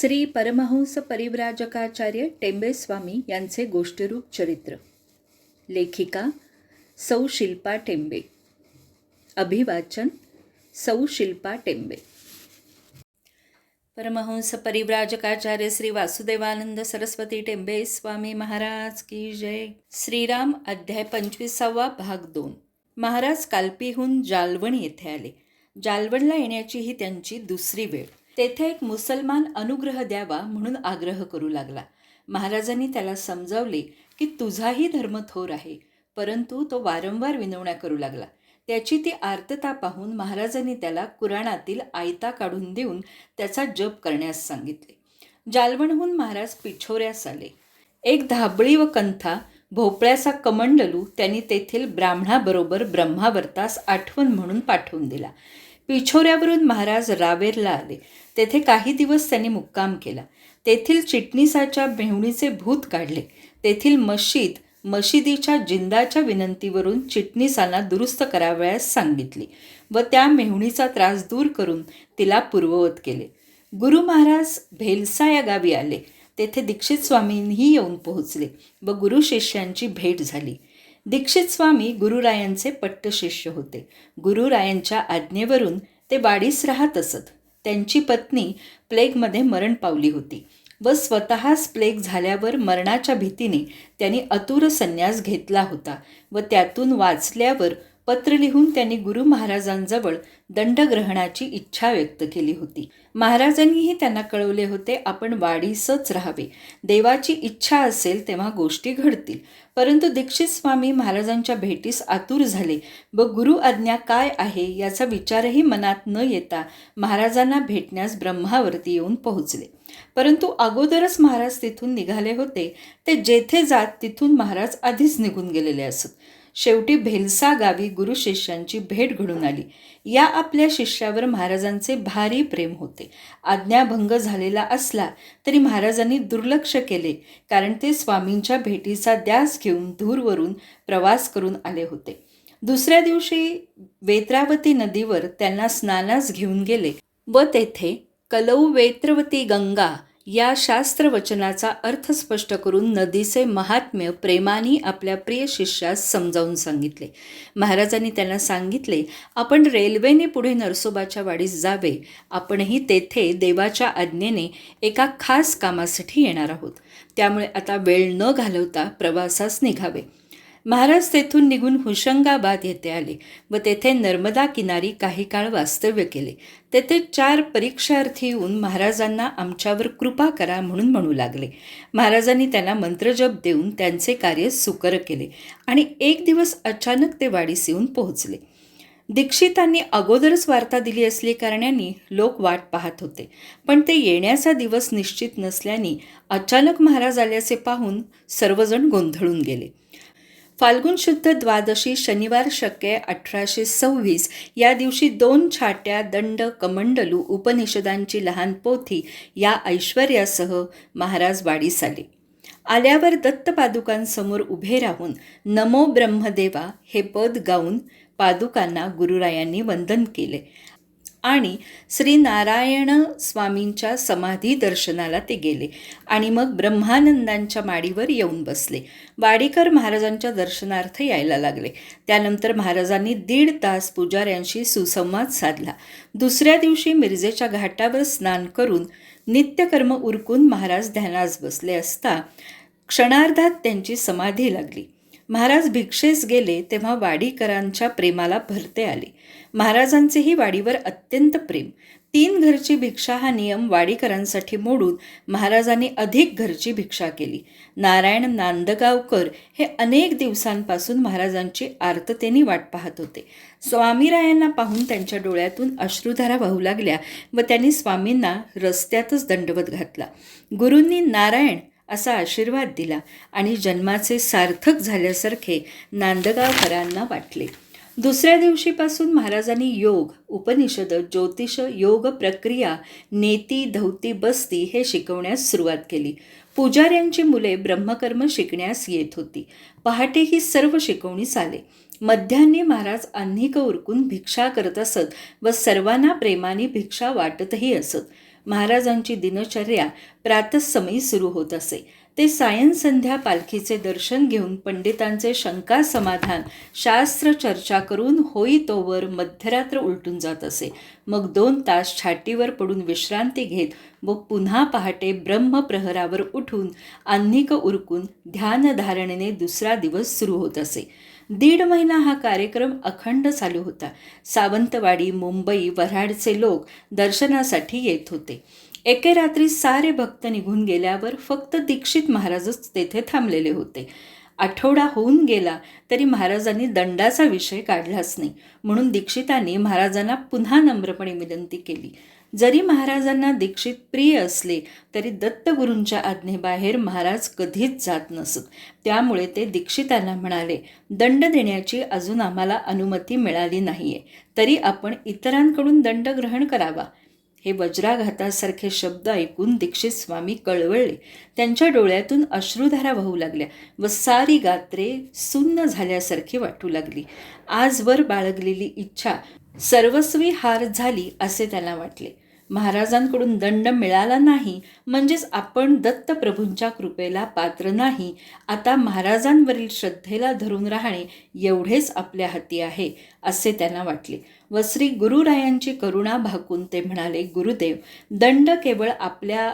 श्री परमहंस परिव्राजकाचार्य टेंबेस्वामी यांचे गोष्टीरूप चरित्र. लेखिका सौ शिल्पा टेंबे. अभिवाचन सौ शिल्पा टेंबे. परमहंस परिव्राजकाचार्य श्री वासुदेवानंद सरस्वती टेंबे स्वामी महाराज की जय. श्रीराम अध्याय पंचवीसावा भाग दोन. महाराज कालपीहून जालवण येथे आले. जालवणला येण्याची ही त्यांची दुसरी वेळ. तेथे एक मुसलमान अनुग्रह द्यावा म्हणून आग्रह करू लागला. महाराजांनी त्याला समजावले की तुझाही धर्म थोर आहे परंतु तो वारंवार विनवण्या करू लागला. त्याची ती आर्तता पाहून महाराजांनी त्याला कुराणातील आयता काढून देऊन त्याचा जप करण्यास सांगितले. जालवणहून महाराज पिछोऱ्यास आले. एक धाबळी व कंथा भोपळ्याचा कमंडलू त्यांनी तेथील ब्राह्मणाबरोबर ब्रह्मावर्तास आठवण म्हणून पाठवून दिला. पिछोऱ्यावरून महाराज रावेरला आले. तेथे काही दिवस त्यांनी मुक्काम केला. तेथील चिटणीसाच्या मेहुणीचे भूत काढले. तेथील मशीद मशिदीच्या जिंदाच्या विनंतीवरून चिटणीसांना दुरुस्त करावयास सांगितली व त्या मेहुणीचा त्रास दूर करून तिला पूर्ववत केले. गुरु महाराज भेलसा या गावी आले. तेथे दीक्षित स्वामींनीही येऊन पोहोचले व गुरु शिष्यांची भेट झाली. दीक्षित स्वामी गुरुरायांचे पट्टशिष्य होते. गुरुरायांच्या आज्ञेवरून ते वाडीस राहत असत. त्यांची पत्नी प्लेगमध्ये मरण पावली होती व स्वतःच प्लेग झाल्यावर मरणाच्या भीतीने त्यांनी अतुर संन्यास घेतला होता व त्यातून वाचल्यावर पत्र लिहून त्यांनी गुरु महाराजांजवळ दंडग्रहणाची इच्छा व्यक्त केली होती. महाराजांनीही त्यांना कळवले होते आपण वाढीसच राहावे. देवाची इच्छा असेल तेव्हा गोष्टी घडतील. परंतु दीक्षित स्वामी महाराजांच्या भेटीस आतुर झाले. व गुरु आज्ञा काय आहे याचा विचारही मनात न येता महाराजांना भेटण्यास ब्रह्मावरती येऊन पोहोचले. परंतु अगोदरच महाराज तिथून निघाले होते. ते जेथे जात तिथून महाराज आधीच निघून गेलेले असत. शेवटी भेलसा गावी गुरु शिष्यांची भेट घडून आली. या आपल्या शिष्यावर महाराजांचे भारी प्रेम होते. आज्ञाभंग झालेला असला तरी महाराजांनी दुर्लक्ष केले कारण ते स्वामींच्या भेटीचा द्यास घेऊन धूरवरून प्रवास करून आले होते. दुसऱ्या दिवशी वेत्रावती नदीवर त्यांना स्नानास घेऊन गेले व तेथे कलौ वेत्रवती गंगा या शास्त्रवचनाचा अर्थ स्पष्ट करून नदीचे महात्म्य प्रेमाने आपल्या प्रिय शिष्यास समजावून सांगितले. महाराजांनी त्यांना सांगितले आपण रेल्वेने पुढे नरसोबाच्या वाडीस जावे. आपणही तेथे देवाच्या आज्ञेने एका खास कामासाठी येणार आहोत. त्यामुळे आता वेळ न घालवता प्रवासास निघावे. महाराज तेथून निघून हुशंगाबाद येथे आले व तेथे नर्मदा किनारी काही काळ वास्तव्य केले. तेथे चार परीक्षार्थी येऊन महाराजांना आमच्यावर कृपा करा म्हणून म्हणू लागले. महाराजांनी त्यांना मंत्रजप देऊन त्यांचे कार्य सुकर केले आणि एक दिवस अचानक ते वाडीस येऊन पोहोचले. दीक्षितांनी अगोदरच वार्ता दिली असली कारणाने लोक वाट पाहत होते. पण ते येण्याचा दिवस निश्चित नसल्याने अचानक महाराज आल्याचे पाहून सर्वजण गोंधळून गेले. फाल्गुन शुद्ध द्वादशी शनिवार शके अठराशे सव्वीस. या दिवशी दोन छाट्या दंड कमंडलू उपनिषदांची लहान पोथी या ऐश्वर्यासह महाराज वाडीस आले आल्यावर दत्तपादुकांसमोर उभे राहून नमो ब्रह्मदेवा हे पद गाऊन पादुकांना गुरुरायांनी वंदन केले. आणि श्री नारायण स्वामींच्या समाधी दर्शनाला ते गेले आणि मग ब्रह्मानंदांच्या माडीवर येऊन बसले. वाडीकर महाराजांच्या दर्शनार्थ यायला लागले. त्यानंतर महाराजांनी दीड तास पुजाऱ्यांशी सुसंवाद साधला. दुसऱ्या दिवशी मिरजेच्या घाटावर स्नान करून नित्यकर्म उरकून महाराज ध्यानास बसले असता क्षणार्धात त्यांची समाधी लागली. महाराज भिक्षेस गेले तेव्हा वाडीकरांच्या प्रेमाला भरते आले. महाराजांचेही वाडीवर अत्यंत प्रेम. तीन घरची भिक्षा हा नियम वाडीकरांसाठी मोडून महाराजांनी अधिक घरची भिक्षा केली. नारायण नांदगावकर हे अनेक दिवसांपासून महाराजांची आर्ततेने वाट पाहत होते. स्वामीरायांना पाहून त्यांच्या डोळ्यातून अश्रुधारा वाहू लागल्या व त्यांनी स्वामींना रस्त्यातच दंडवत घातला. गुरूंनी नारायण असा आशीर्वाद दिला आणि जन्माचे सार्थक झाल्यासारखे नांदगावकरांना वाटले. दुसऱ्या दिवशीपासून महाराजांनी योग उपनिषद ज्योतिष योग प्रक्रिया नेती धौती बस्ती हे शिकवण्यास सुरुवात केली. पुजाऱ्यांची मुले ब्रह्मकर्म शिकण्यास येत होती. पहाटे ही सर्व शिकवणीस आले. मध्यान्ही महाराज अन्निक उरकून भिक्षा करत असत व सर्वांना प्रेमाने भिक्षा वाटतही असत. महाराजांची दिनचर्या प्रातःसमयी सुरू होत असे. ते सायन संध्या पालखीचे दर्शन घेऊन पंडितांचे शंका समाधान शास्त्र चर्चा करून होई तोवर मध्यरात्र उलटून जात असे. मग दोन तास छाटीवर पडून विश्रांती घेत व पुन्हा पहाटे ब्रह्मप्रहरावर उठून आन्निक उरकून ध्यानधारणेने दुसरा दिवस सुरू होत असे. दीड महिना हा कार्यक्रम अखंड चालू होता. सावंतवाडी मुंबई वऱ्हाडचे लोक दर्शनासाठी येत होते. एके रात्री सारे भक्त निघून गेल्यावर फक्त दीक्षित महाराजच तेथे थांबलेले होते. आठवडा होऊन गेला तरी महाराजांनी दंडाचा विषय काढलाच नाही. म्हणून दीक्षितांनी महाराजांना पुन्हा नम्रपणे विनंती केली. जरी महाराजांना दीक्षित प्रिय असले तरी दत्तगुरूंच्या आज्ञेबाहेर महाराज कधीच जात नसत. त्यामुळे ते दीक्षितांना म्हणाले दंड देण्याची अजून आम्हाला अनुमती मिळाली नाहीये. तरी आपण इतरांकडून दंड ग्रहण करावा. हे वज्राघातासारखे शब्द ऐकून दीक्षित स्वामी कळवळले. त्यांच्या डोळ्यातून अश्रुधारा वाहू लागल्या व सारी गात्रे सुन्न झाल्यासारखी वाटू लागली. आजवर बाळगलेली इच्छा सर्वस्वी हार झाली असे त्यांना वाटले. महाराजांकडून दंड मिळाला नाही म्हणजेच आपण दत्तप्रभूंच्या कृपेला पात्र नाही. आता महाराजांवरील श्रद्धेला धरून राहणे एवढेच आपल्या हाती आहे असे त्यांना वाटले. व श्री गुरुरायांची करुणा भाकून ते म्हणाले गुरुदेव दंड केवळ आपल्या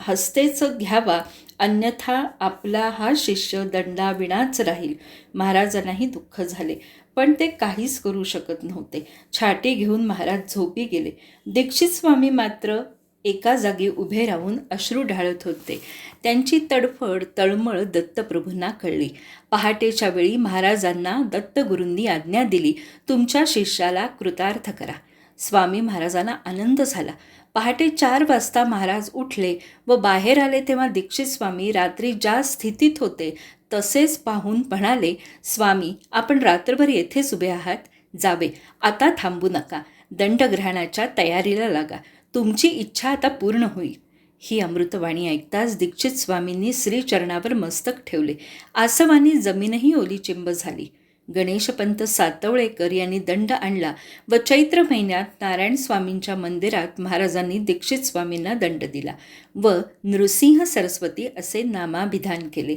हस्तेच घ्यावा अन्यथा आपला हा शिष्य दंडाविणाच राहील. महाराजांनाही दुःख झाले. पण ते काहीच करू शकत नव्हते. छाटी घेऊन महाराज झोपी गेले. दीक्षित स्वामी मात्र एका जागी उभे राहून अश्रू ढाळत होते. त्यांची तडफड तळमळ दत्तप्रभूंना कळली. पहाटेच्या वेळी महाराजांना दत्तगुरूंनी आज्ञा दिली तुमच्या शिष्याला कृतार्थ करा. स्वामी महाराजांना आनंद झाला. पहाटे चार वाजता महाराज उठले व बाहेर आले तेव्हा दीक्षित स्वामी रात्री ज्या स्थितीत होते तसेच पाहून म्हणाले स्वामी आपण रात्रभर येथेच उभे आहात. जावे. आता थांबू नका. दंडग्रहणाच्या तयारीला लागा. तुमची इच्छा आता पूर्ण होईल. ही अमृतवाणी ऐकताच दीक्षित स्वामींनी श्रीचरणावर मस्तक ठेवले. आसवानी जमीनही ओलीचिंब झाली. गणेशपंत सातवळेकर यांनी दंड आणला व चैत्र महिन्यात नारायण स्वामींच्या मंदिरात महाराजांनी दीक्षित स्वामींना दंड दिला व नृसिंह सरस्वती असे नामाभिधान केले.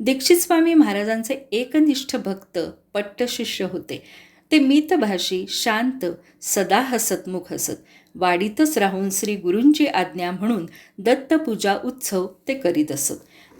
दीक्षित स्वामी महाराजांचे एकनिष्ठ भक्त पट्टशिष्य होते. ते मितभाषी शांत सदा हसतमुख हसत वाडीतच राहून श्री गुरूंची आज्ञा म्हणून दत्तपूजा उत्सव ते करीत असत.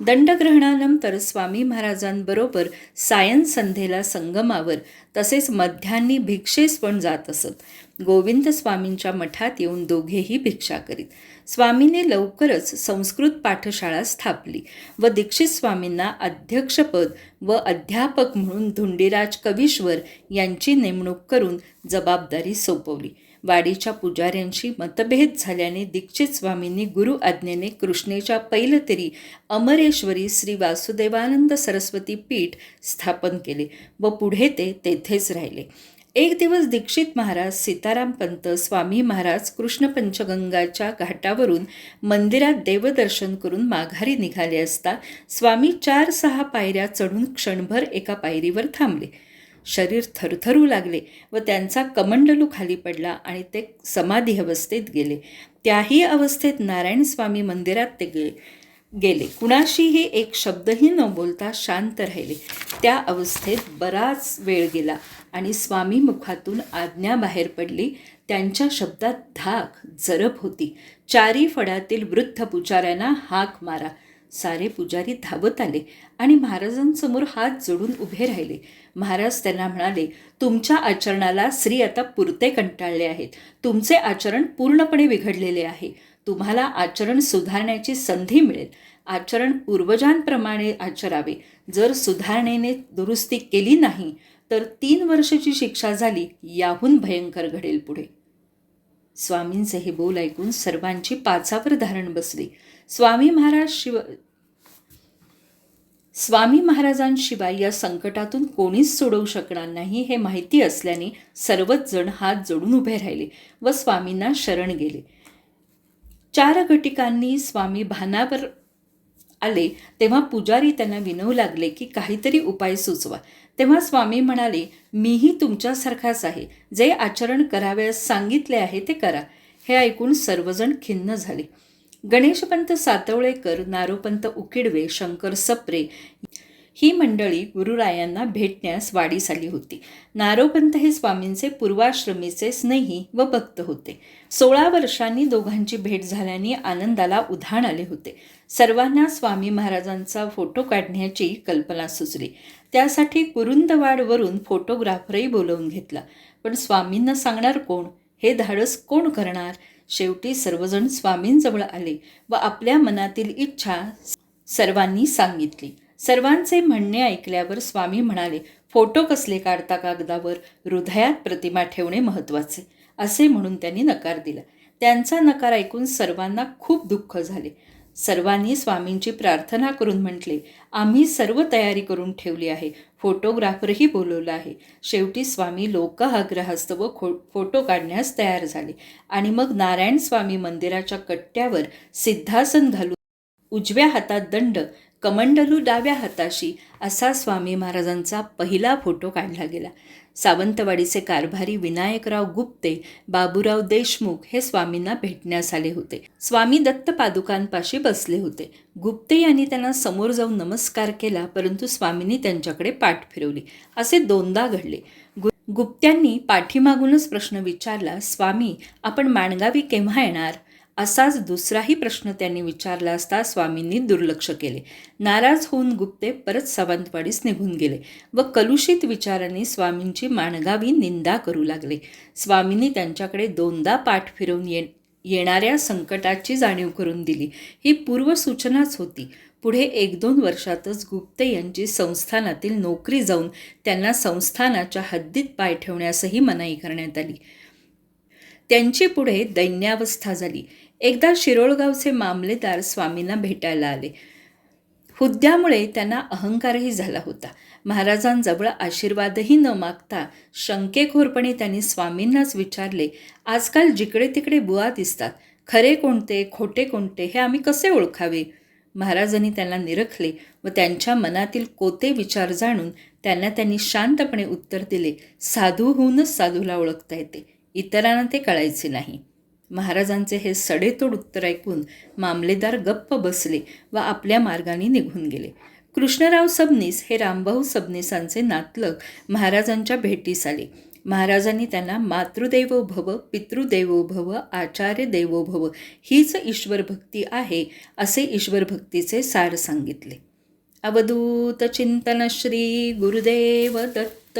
दंडग्रहणानंतर स्वामी महाराजांबरोबर सायन संध्येला संगमावर तसेच मध्यान्नी भिक्षेस पण जात असत. गोविंद स्वामींच्या मठात येऊन दोघेही भिक्षा करीत. स्वामीने लवकरच संस्कृत पाठशाळा स्थापली व दीक्षित स्वामींना अध्यक्षपद व अध्यापक म्हणून धुंडीराज कवीश्वर यांची नेमणूक करून जबाबदारी सोपवली. वाडीच्या पुजाऱ्यांशी मतभेद झाल्याने दीक्षित स्वामींनी गुरु आज्ञेने कृष्णेच्या पैलतरी अमरेश्वरी श्री वासुदेवानंद सरस्वती पीठ स्थापन केले व पुढे ते तेथेच राहिले. एक दिवस दीक्षित महाराज सीताराम पंत स्वामी महाराज कृष्ण पंचगंगाच्या घाटावरून मंदिरात देवदर्शन करून माघारी निघाले असता स्वामी चार सहा पायऱ्या चढून क्षणभर एका पायरीवर थांबले. शरीर थरथरू लागले व त्यांचा कमंडलू खाली पडला आणि ते समाधी अवस्थेत गेले. त्याही अवस्थेत नारायण स्वामी मंदिरात ते गे गेले. कुणाशीही एक शब्दही न बोलता शांत राहिले. त्या अवस्थेत बराच वेळ गेला आणि स्वामी मुखातून आज्ञा बाहेर पडली. त्यांच्या शब्दात धाक जरब होती. चारी फडातील वृद्ध पुचाऱ्यांना हाक मारा. सारे पुजारी धावत आले आणि महाराजांसमोर हात जोडून उभे राहिले. महाराज त्यांना म्हणाले तुमच्या आचरणाला स्त्री आता पुरते कंटाळले आहेत. तुमचे आचरण पूर्णपणे बिघडलेले आहे. तुम्हाला आचरण सुधारण्याची संधी मिळेल. आचरण पूर्वजांप्रमाणे आचरावे. जर सुधारणेने दुरुस्ती केली नाही तर तीन वर्षाची शिक्षा झाली याहून भयंकर घडेल पुढे. स्वामींचे हे बोल ऐकून सर्वांची पाचावर धारण बसली. स्वामी महाराज शिव स्वामी महाराजांशिवाय या संकटातून कोणीच सोडवू शकणार नाही हे माहिती असल्याने सर्वच जण हात जोडून उभे राहिले व स्वामींना शरण गेले. चार घटिकांनी स्वामी भानावर आले तेव्हा पुजारी त्यांना विनवू लागले की काहीतरी उपाय सुचवा. तेव्हा स्वामी म्हणाले मीही तुमच्यासारखाच आहे. जे आचरण करावयास सांगितले आहे ते करा. हे ऐकून सर्वजण खिन्न झाले. गणेशपंत सातवळेकर नारोपंत उकिडवे शंकर सप्रे ही मंडळी गुरुरायांना भेटण्यास वाढीस आली होती. नारोपंत हे स्वामींचे पूर्वाश्रमीचे स्नेही व भक्त होते. सोळा वर्षांनी दोघांची भेट झाल्याने आनंदाला उधाण आले होते. सर्वांना स्वामी महाराजांचा फोटो काढण्याची कल्पना सुचली. त्यासाठी कुरुंदवाडवरून फोटोग्राफरही बोलवून घेतला. पण स्वामींना सांगणार कोण? हे धाडस कोण करणार? शेवटी सर्वजण स्वामींजवळ आले व आपल्या मनातील इच्छा सर्वांनी सांगितली. सर्वांचे म्हणणे ऐकल्यावर स्वामी म्हणाले फोटो कसले काढता कागदावर? हृदयात प्रतिमा ठेवणे महत्त्वाचे. असे म्हणून त्यांनी नकार दिला. त्यांचा नकार ऐकून सर्वांना खूप दुःख झाले. सर्वांनी स्वामींची प्रार्थना करून म्हटले आम्ही सर्व तयारी करून ठेवली आहे फोटोग्राफरही बोलवला आहे. शेवटी स्वामी लोकहाग्रहस्थ व खो फोटो काढण्यास तयार झाले. आणि मग नारायण स्वामी मंदिराच्या कट्ट्यावर सिद्धासन घालून उजव्या हातात दंड कमंडलू डाव्या हाताशी असा स्वामी महाराजांचा पहिला फोटो काढला गेला. सावंतवाडीचे कारभारी विनायकराव गुप्ते बाबूराव देशमुख हे स्वामींना भेटण्यास आले होते. स्वामी दत्त पादुकांपाशी बसले होते. गुप्ते यांनी त्यांना समोर जाऊन नमस्कार केला परंतु स्वामींनी त्यांच्याकडे पाठ फिरवली. असे दोनदा घडले. गु गुप्त्यांनी पाठीमागूनच प्रश्न विचारला स्वामी आपण माणगावी केव्हा येणार? असाच दुसराही प्रश्न त्यांनी विचारला असता स्वामींनी दुर्लक्ष केले. नाराज होऊन गुप्ते परत सावंतवाडीस निघून गेले व कलुषित विचारांनी स्वामींची माणगावी निंदा करू लागले. स्वामींनी त्यांच्याकडे दोनदा पाठ फिरवून ये येणाऱ्या संकटाची जाणीव करून दिली. ही पूर्वसूचनाच होती. पुढे एक दोन वर्षातच गुप्ते यांची संस्थानातील नोकरी जाऊन त्यांना संस्थानाच्या हद्दीत पाय ठेवण्यासही मनाई करण्यात आली. त्यांची पुढे दैन्यावस्था झाली. एकदा शिरोळगावचे मामलेदार स्वामींना भेटायला आले. हुद्द्यामुळे त्यांना अहंकारही झाला होता. महाराजांजवळ आशीर्वादही न मागता शंकेखोरपणे त्यांनी स्वामींनाच विचारले आजकाल जिकडे तिकडे बुवा दिसतात. खरे कोणते खोटे कोणते हे आम्ही कसे ओळखावे? महाराजांनी त्यांना निरखले व त्यांच्या मनातील कोते विचार जाणून त्यांना त्यांनी शांतपणे उत्तर दिले साधू होऊनच साधूला ओळखता येते. इतरांना ते कळायचे नाही. महाराजांचे हे सडेतोड उत्तर ऐकून मामलेदार गप्प बसले व आपल्या मार्गाने निघून गेले. कृष्णराव सबनीस हे रामभाऊ सबनीसांचे नातलग महाराजांच्या भेटीस आले. महाराजांनी त्यांना मातृदेवो भव पितृदेवो भव आचार्य देवो भव हीच ईश्वरभक्ती आहे असे ईश्वरभक्तीचे सार सांगितले. अवधूत चिंतन श्री गुरुदेव दत्त.